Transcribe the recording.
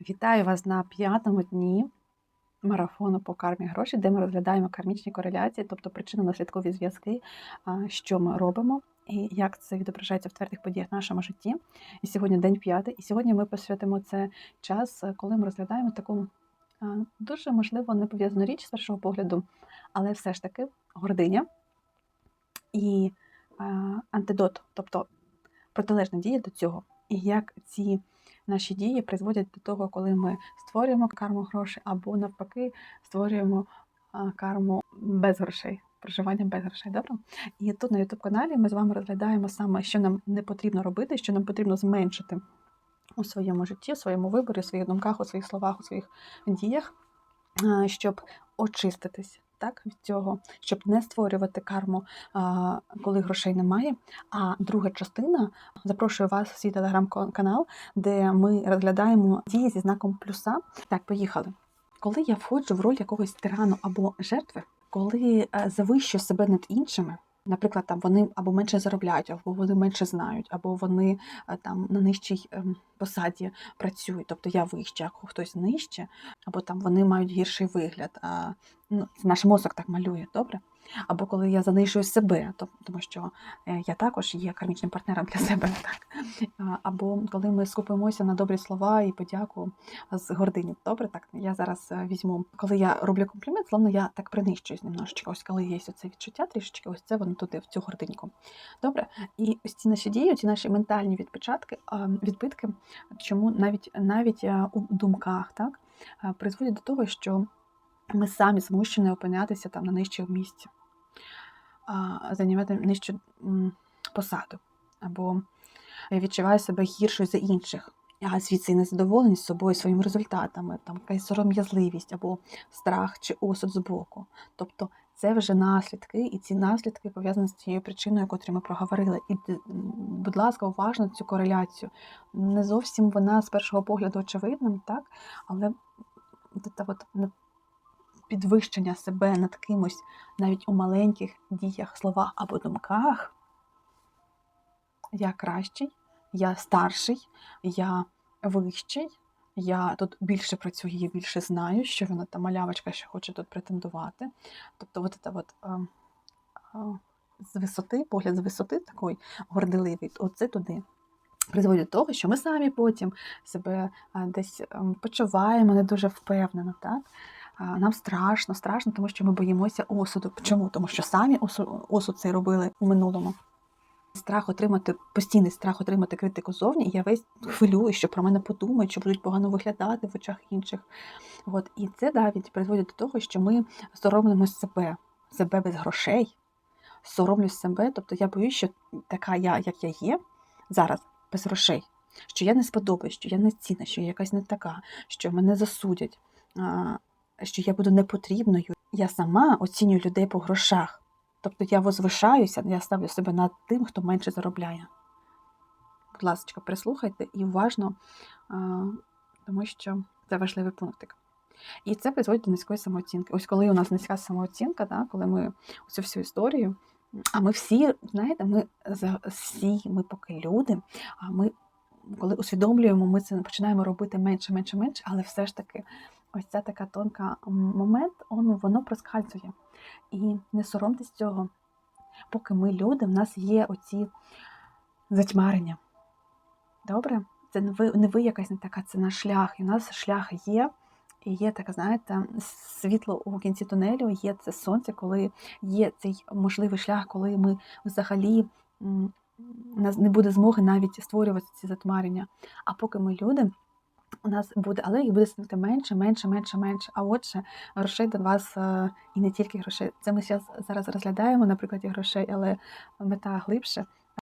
Вітаю вас на п'ятому дні марафону по кармі гроші, де ми розглядаємо кармічні кореляції, тобто причинно-наслідкові зв'язки, що ми робимо і як це відображається в твердих подіях в нашому житті. І сьогодні день п'ятий, і сьогодні ми посвятимо це час, коли ми розглядаємо таку дуже можливо не пов'язану річ з першого погляду, але все ж таки гординя і антидот, тобто протилежна дія до цього. І як ці наші дії призводять до того, коли ми створюємо карму грошей, або навпаки створюємо карму без грошей, проживання без грошей. Добре? І тут на youtube каналі ми з вами розглядаємо саме, що нам не потрібно робити, що нам потрібно зменшити у своєму житті, у своєму виборі, у своїх думках, у своїх словах, у своїх діях, щоб очиститись. Так, від цього, щоб не створювати карму, коли грошей немає. А друга частина запрошую вас в свій телеграм-канал, де ми розглядаємо дії зі знаком плюса. Так, поїхали. Коли я входжу в роль якогось тирану або жертви, коли е, завищую себе над іншими, наприклад, там вони або менше заробляють, або вони менше знають, або вони е, там на нижчій ем, посаді працюють, тобто я вище, а хтось нижче, або там вони мають гірший вигляд. А, наш мозок так малює, добре? Або коли я занижую себе, то- тому що е, я також є кармічним партнером для себе, так? Або коли ми скупимося на добрі слова і подяку з гордині. Добре, так я зараз е, візьму, коли я роблю комплімент, словно я так принищуюсь немножечко. Ось коли є оце відчуття трішечки, ось це воно туди, в цю гординьку. Добре, і ось ці наші дії, ці наші ментальні відпечатки, а, відбитки, чому навіть навіть е, у думках, так призводять до того, що ми самі змушені опинятися там на нижчому місці, займати нижчу посаду, або відчуваю себе гіршою за інших. А звідси незадоволеність собою своїми результатами, там якась сором'язливість або страх чи осуд збоку. Тобто це вже наслідки, і ці наслідки пов'язані з цією причиною, яку ми проговорили. І, будь ласка, уважно цю кореляцію. Не зовсім вона з першого погляду очевидна, так? але от на- підвищення себе над кимось навіть у маленьких діях, словах або думках. Я кращий, я старший, я вищий, я тут більше працюю, я більше знаю, що вона та малявочка, що хоче тут претендувати. Тобто, от це от, а, а, з висоти, погляд з висоти такий горделивий, оце туди. Призводить до того, що ми самі потім себе десь ем, почуваємо не дуже впевнено, так? Нам страшно, страшно, тому що ми боїмося осуду. Чому? Тому що самі осуд цей робили у минулому. Страх отримати, постійний страх отримати критику зовні, і я весь хвилюю, що про мене подумають, що будуть погано виглядати в очах інших. От. І це навіть призводить до того, що ми соромимося себе, себе без грошей, соромлюсь себе. Тобто я боюсь, що така я, як я є, зараз без грошей, що я не сподобаюсь, що я не цінна, що я якась не така, що мене засудять, що я буду непотрібною. Я сама оцінюю людей по грошах. Тобто я возвишаюся, я ставлю себе над тим, хто менше заробляє. Будь ласка, прислухайте і уважно, тому що це важливий пунктик. І це призводить до низької самооцінки. Ось коли у нас низька самооцінка, да, коли ми цю всю історію, а ми всі, знаєте, ми всі, ми поки люди, а ми коли усвідомлюємо, ми це починаємо робити менше, менше, менше, але все ж таки, ось ця така тонка момент, воно, воно проскальзує. І не соромтесь цього. Поки ми люди, в нас є оці затьмарення. Добре? Це не ви, не ви якась не така, це наш шлях. І у нас шлях є. І є таке, знаєте, світло у кінці тунелю, є це сонце, коли є цей можливий шлях, коли ми взагалі нас не буде змоги навіть створювати ці затьмарення. А поки ми люди, у нас буде, але їх буде становити менше, менше, менше, менше. А отже, грошей до вас е, і не тільки грошей. Це ми зараз розглядаємо наприклад, і грошей, але мета глибше.